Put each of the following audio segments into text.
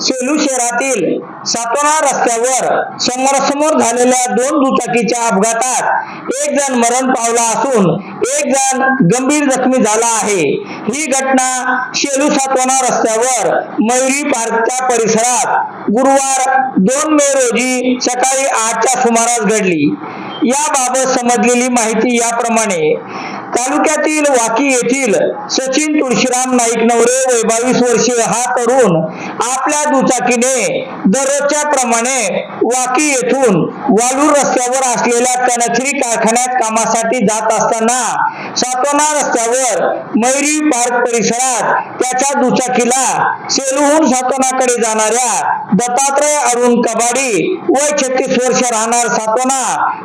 सेलू शहरातील सातोना रस्त्यावर समोरासमोर झालेल्या दोन दुचाकीच्या अपघातात एक जण मरण पावला असून एक जण गंभीर जखमी झाला आहे. ही घटना शेलू सातोना रस्त्यावर मयुरी पार्कच्या परिसरात गुरुवार दोन मे रोजी सकाळी आठच्या सुमारास घडली. याबाबत समजलेली माहिती याप्रमाणे तालुक्यातील वाकी येथील सचिन तुळशीराम नाईक नवरे वय बावीस वर्षीय हा तरुण आपल्या दुचाकीने दररोजच्या प्रमाणे वाकी येथून वालूर रस्त्यावर असलेल्या कनखरी कारखान्यात कामासाठी जात असताना सातोना रस्त्यावर मयुरी पार्क परिसरात त्याच्या दुचाकीला सेलूहून सातोनाकडे जाणाऱ्या दत्तात्रय अरुण कबाडी वय छत्तीस वर्ष राहणार सातोना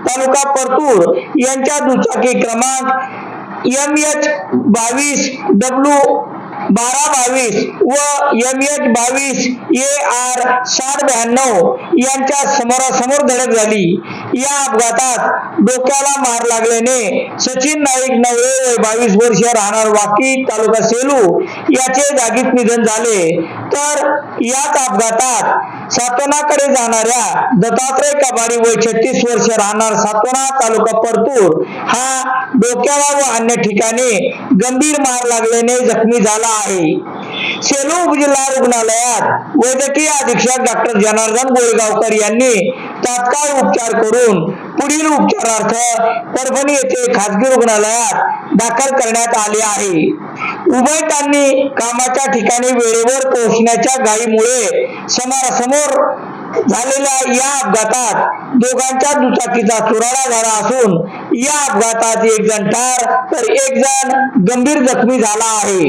तालुका परतूर यांच्या दुचाकी क्रमांक एम एच बावीस डब्ल्यू बारा बावीस व एम एच बावीस ए आर सात ब्याण्णव यांच्या समोरासमोर धडक झाली. या अपघातात डोक्याला मार लागल्याने सचिन नाईक नवरे बावीस वर्ष राहणार वाकी तालुका सेलू याचे जागीच निधन झाले. तर याच अपघातात सातोनाकडे जाणाऱ्या दत्तात्रय कबाडी वय छत्तीस वर्ष राहणार सातोना तालुका परतूर हा डोक्याला व अन्य ठिकाणी गंभीर मार लागल्याने जखमी झाला आहे. सेलू उपजिल्हा रुग्णालयात वैद्यकीय अधीक्षक डॉक्टर जनार्दन गोळेगावकर यांनी तात्काळ उपचार करून पुढील उपचारार्थ परभणी येथे खासगी रुग्णालयात दाखल करण्यात आले आहे. उभयतांनी कामाच्या ठिकाणी वेळेवर पोहोचण्याच्या घाईमुळे समोरासमोर झालेल्या या अपघातात दोघांच्या दुचाकीचा चुराडा झाला असून या अपघातात एक जण ठार तर एक जण गंभीर जखमी झाला आहे.